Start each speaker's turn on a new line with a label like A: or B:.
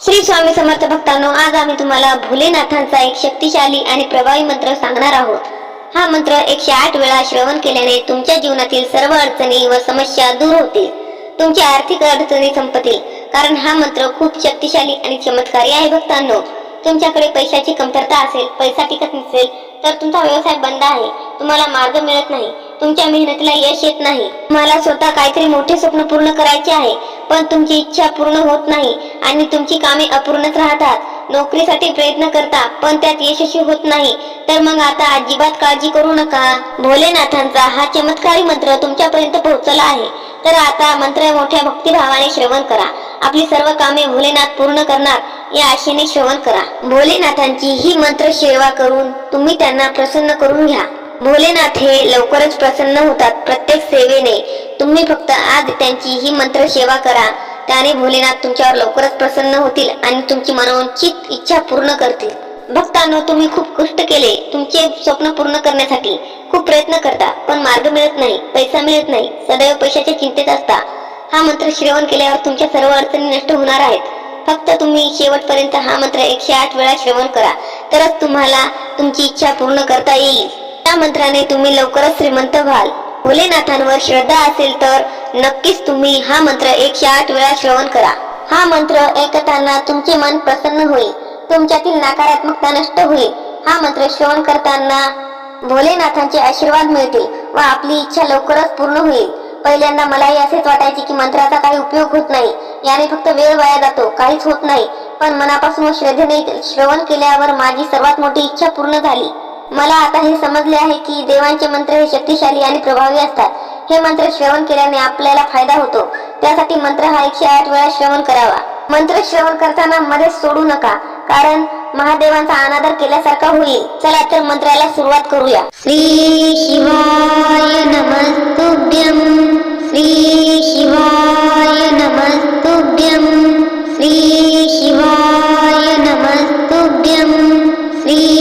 A: श्री स्वामी समर्थ भक्तांनो आज आम्ही तुम्हाला भोलेनाथांचा एक शक्तिशाली आणि प्रभावी मंत्र सांगणार आहोत. हा मंत्र एकशे आठ वेळा श्रवण केल्याने तुमच्या जीवनातील सर्व अडचणी व समस्या दूर होतील. तुमच्या आर्थिक अडचणी संपतील. कारण हा मंत्र खूप शक्तिशाली आणि चमत्कारी आहे भक्तांनो. तुमच्याकडे पैशाची कमतरता असेल पैसा टिकत नसेल तर तुमचा व्यवसाय बंद आहे. तुम्हाला मार्ग मिळत नाही. तुमच्या मेहनतीला यश येत नाही. मला स्वतः काहीतरी मोठे स्वप्न पूर्ण करायचे आहे पण तुमची इच्छा पूर्ण होत नाही आणि तुमची कामे अपूर्णच राहतात. नोकरीसाठी प्रयत्न करता पण त्यात यशस्वी होत नाही. तर मग आता अजिबात काळजी करू नका. भोलेनाथांचा हा चमत्कारी मंत्र तुमच्यापर्यंत पोहोचला आहे. तर आता मंत्र मोठ्या भक्तिभावाने श्रवण करा. आपली सर्व कामे भोलेनाथ पूर्ण करणार या आशेने श्रवण करा. भोलेनाथांची ही मंत्र सेवा करून तुम्ही त्यांना प्रसन्न करून घ्या. भोलेनाथ हे लवकरच प्रसन्न होतात प्रत्येक सेवेने. तुम्ही फक्त आज त्यांची ही मंत्र सेवा करा. त्याने भोलेनाथ तुमच्यावर लवकरच प्रसन्न होतील आणि तुमची मनोचित इच्छा पूर्ण करतील. भक्तांनो तुम्ही खूप कष्ट केले. तुमचे स्वप्न पूर्ण करण्यासाठी खूप प्रयत्न करता पण मार्ग मिळत नाही पैसा मिळत नाही सदैव पैशाच्या चिंतेत असता. हा मंत्र श्रवण केल्यावर तुमच्या सर्व अडचणी नष्ट होणार आहेत. फक्त तुम्ही शेवटपर्यंत हा मंत्र एकशे आठ वेळा श्रवण करा. तरच तुम्हाला तुमची इच्छा पूर्ण करता येईल. या मंत्राने तुम्ही लवकरच श्रीमंत व्हाल. भोलेनाथांवर श्रद्धा असेल तर नक्कीच तुम्ही हा मंत्र एकशे आठ वेळा श्रवण करा. हा मंत्र ऐकताना तुमचे मन प्रसन्न होईल. तुमच्यातील नकारात्मकता नष्ट होईल. हा मंत्र श्रवण करताना भोलेनाथांचे आशीर्वाद मिळतील व आपली इच्छा लवकरच पूर्ण होईल. पहिल्यांदा मलाही असेच वाटायचे की मंत्राचा काही उपयोग होत नाही. याने फक्त वेळ वाया जातो काहीच होत नाही. पण मनापासून व श्रद्धेने श्रवण केल्यावर माझी सर्वात मोठी इच्छा पूर्ण झाली. मला आता हे समजले आहे की देवांचे मंत्र हे शक्तिशाली आणि प्रभावी असतात. हे मंत्र श्रवण केल्याने आपल्याला फायदा होतो. त्यासाठी मंत्र हा एकशे आठ वेळा श्रवण करावा. मंत्र श्रवण करताना मध्येच सोडू नका कारण महादेवांचा अनादर केल्यासारखा होईल. चला तर मंत्राला सुरुवात करूया. श्री शिवाय नमस्तुभ्यम श्री शिवाय नमस्तुभ्यम श्री शिवाय नमस्तुभ्यम श्री